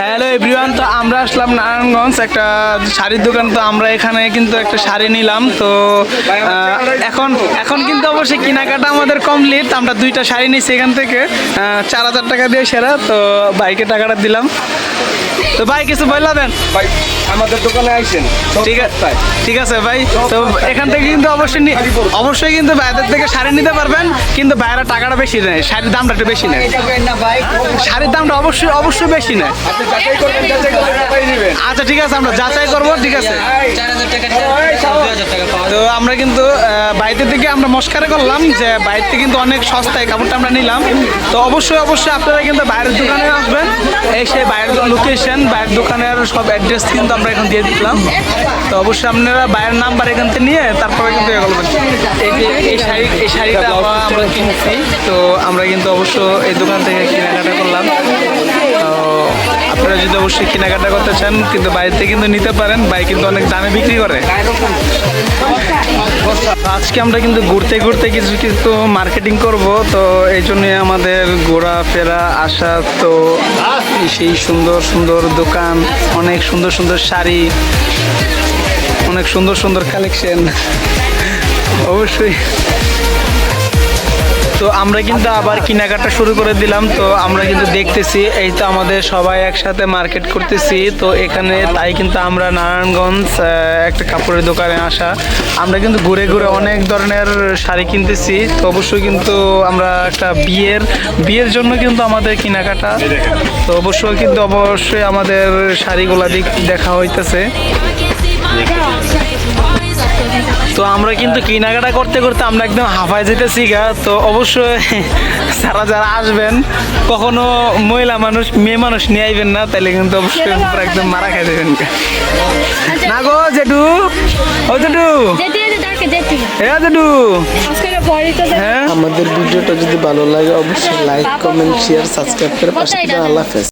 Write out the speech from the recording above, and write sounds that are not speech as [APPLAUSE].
Hello everyone তো আমরা আসলাম নারায়ণগঞ্জ একটা শাড়ির দোকান। তো আমরা এখানে কিন্তু একটা শাড়ি নিলাম। তো এখন এখন কিন্তু অবশ্যই কেনাকাটা আমাদের কমপ্লিট আমরা দুইটা শাড়ি নিয়েছি এখান থেকে। চার হাজার টাকা দিয়ে সেরা। তো বাইকে টাকাটা দিলাম। তো ভাই কিছু বললা দেন। ভাই আমাদের দোকানে আইছেন। ঠিক আছে ঠিক আছে ভাই। তো এখান থেকে কিন্তু অবশ্যই অবশ্যই কিন্তু ভাইদের থেকে শাড়ি নিতে পারবেন। কিন্তু ভাইরা টাকাটা বেশি নেয়। শাড়ির দামটা একটু বেশি নেয়। শাড়ির দামটা অবশ্যই অবশ্যই বেশি নেয়। আচ্ছা ঠিক আছে আমরা যাচাই করব ঠিক আছে। তো আমরা কিন্তু বাইরে থেকে আমরা মস্কারে করলাম যে বাইরে থেকে কিন্তু অনেক সস্তায় কাপড়টা আমরা নিলাম। তো অবশ্যই অবশ্যই আপনারা কিন্তু বাইরের দোকানে আসবেন। এই সেই বাইরের লোকেশন বাইরের দোকানের সব অ্যাড্রেস কিন্তু আমরা এখন দিয়ে দিলাম। তো অবশ্যই আপনারা বাইরের নাম্বার এখান থেকে নিয়ে তারপরে কিন্তু এ করবেন। এই যে এই শাড়ি এই শাড়িটা আমরা কিনছি তো আমরা কিন্তু অবশ্য এই দোকান থেকে কেনাকাটা করলাম। যদি অবশ্যই কেনাকাটা করতে চান, কিন্তু থেকে কিন্তু নিতে পারেন। বাই কিন্তু অনেক দামে বিক্রি করে। আজকে আমরা কিন্তু ঘুরতে ঘুরতে কিছু কিছু মার্কেটিং করব, তো এই জন্য আমাদের ঘোরাফেরা আসা তো সেই সুন্দর সুন্দর দোকান, অনেক সুন্দর সুন্দর শাড়ি, অনেক সুন্দর সুন্দর কালেকশন অবশ্যই তো আমরা কিন্তু আবার কেনাকাটা শুরু করে দিলাম। তো আমরা কিন্তু দেখতেছি, এই তো আমাদের সবাই একসাথে মার্কেট করতেছি। তো এখানে তাই কিন্তু আমরা নারায়ণগঞ্জ একটা কাপড়ের দোকানে আসা। আমরা কিন্তু ঘুরে ঘুরে অনেক ধরনের শাড়ি কিনতেছি। তো অবশ্যই কিন্তু আমরা একটা বিয়ের বিয়ের জন্য কিন্তু আমাদের কেনাকাটা। তো অবশ্যই কিন্তু অবশ্যই আমাদের শাড়িগুলা দিক দেখা হইতেছে। তো আমরা কিন্তু কেনাকাটা করতে করতে আমরা একদম হাফায় যেতেছি গা। তো অবশ্যই [LAUGHS] যারা যারা আসবেন কখনো মহিলা মানুষ মেয়ে মানুষ নিয়ে আইবেন না তাহলে কিন্তু অবশ্যই একদম মারা খাই দেবেন না গো জেঠু। ও জেঠু। হ্যাঁ। আমাদের ভিডিওটা যদি ভালো লাগে অবশ্যই লাইক কমেন্ট শেয়ার সাবস্ক্রাইব করে পাশে আল্লাহ হাফেজ।